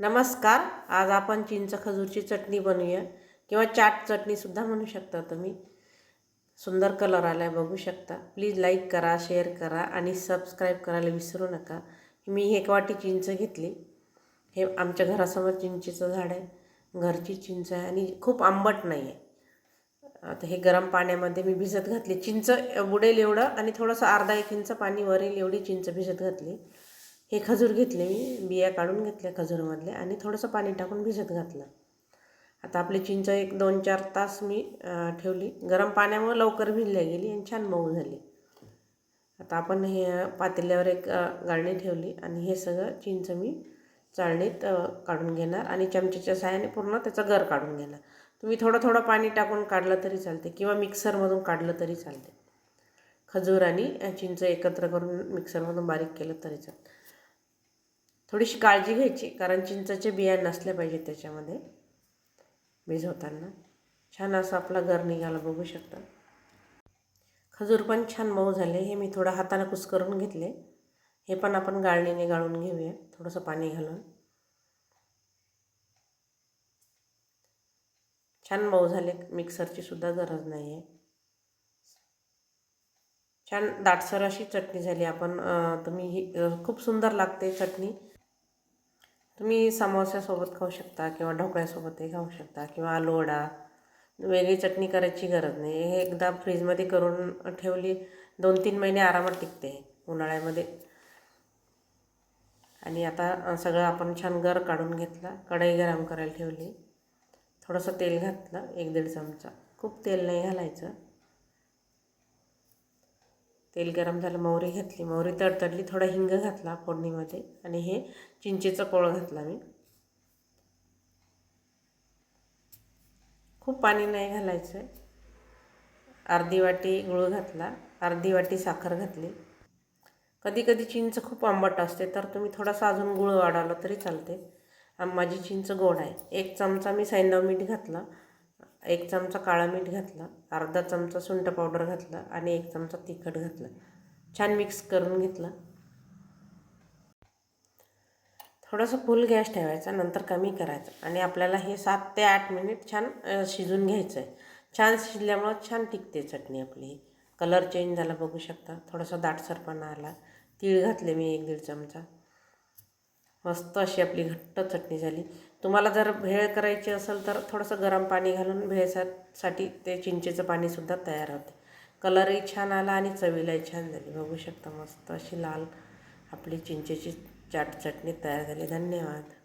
नमस्कार आज आपण चिंच खजूरची चटणी बनवूया. किंवा चाट चटणीसुद्धा म्हणू शकता तुम्ही. सुंदर कलर आला आहे बघू शकता. प्लीज लाईक करा शेअर करा आणि सबस्क्राईब करायला विसरू नका. मी एक वाटी चिंच घेतली. हे आमच्या घरासमोर चिंचेचं झाड आहे. घरची चिंच आहे आणि खूप आंबट नाही आहे आता हे गरम पाण्यामध्ये मी भिजत घातली. चिंच बुडेल एवढं आणि थोडंसं अर्धा एक इंच पाणी वरेल एवढी चिंच भिजत घातली. हे खजूर घेतले मी बिया काढून घेतल्या खजूरमधल्या आणि थोडंसं पाणी टाकून भिजत घातलं. आता आपली चिंच एक दोन चार तास मी ठेवली. गरम पाण्यामुळे लवकर भिजल्या गेली आणि छान मऊ झाली. आता आपण हे पातेल्यावर एक गाळणी ठेवली आणि हे सगळं चिंच मी चाळणीत काढून घेणार आणि चमच्याच्या साहाय्याने पूर्ण त्याचं गर काढून घेणार. तुम्ही थोडं थोडं पाणी टाकून काढलं तरी चालते किंवा मिक्सरमधून काढलं तरी चालते. खजूर आणि चिंच एकत्र करून मिक्सरमधून बारीक केलं तरी चालतं. थोडीशी काळजी घ्यायची कारण चिंचाचे बिया नसल्या पाहिजेत त्याच्यामध्ये. भिजवताना. छान असं आपला गर निघाला बघू शकता. खजूर पण छान मऊ झाले. हे मी थोडं हाताने कुस्करून घेतले. हे पण आपण गाळणीने गाळून घेऊया. थोडंसं पाणी घालून. छान मऊ झाले. मिक्सरची सुद्धा गरज नाही आहे छान दाटसर अशी चटणी झाली. आपण तुम्ही ही खूप सुंदर लागते चटणी. तुम्ही समोस्यासोबत खाऊ शकता किंवा ढोकळ्यासोबतही खाऊ शकता किंवा आलू वडा वेगळी चटणी करायची गरज नाही. हे एकदा फ्रीजमध्ये करून ठेवली दोन तीन महिने आरामात टिकते उन्हाळ्यामध्ये. आणि आता सगळं आपण छान गर काढून घेतला कढई गरम करायला ठेवली. थोडंसं तेल घातलं एक दीड चमचा. खूप तेल नाही घालायचं. तेल गरम झालं मोहरी घातली. मोहरी तडतडली थोडा हिंग घातला फोडणीमध्ये आणि हे चिंचेचं कोळ घातला मी. खूप पाणी नाही घालायचं. आहे अर्धी वाटी गुळ घातला अर्धी वाटी साखर घातली. कधी कधी चिंच खूप आंबट असते तर तुम्ही थोडासा अजून गुळ वाढवला तरी चालते. माझी चिंच गोड आहे. एक चमचा मी सैंदव मीठ घातला. एक चमचा काळा मीठ घातला अर्धा चमचा सुंठ पावडर घातला आणि एक चमचा तिखट घातलं. छान मिक्स करून घेतलं. थोडंसं फुल गॅस ठेवायचा नंतर कमी करायचं आणि आपल्याला हे सात ते आठ मिनिट छान शिजून घ्यायचं आहे छान शिजल्यामुळं छान टिकते चटणी आपली. कलर चेंज झाला बघू शकता. थोडासा दाटसरपणा आला. तीळ घातले मी एक दीड चमचा. मस्त अशी आपली घट्ट चटणी झाली. तुम्हाला जर भेळ करायची असेल तर थोडंसं गरम पाणी घालून भेळसाठी ते चिंचेचं पाणीसुद्धा तयार होते. कलरही छान आला आणि चवीलाही छान झाली. बघू शकता मस्त अशी लाल आपली चिंचेची चाट चटणी तयार झाली. धन्यवाद.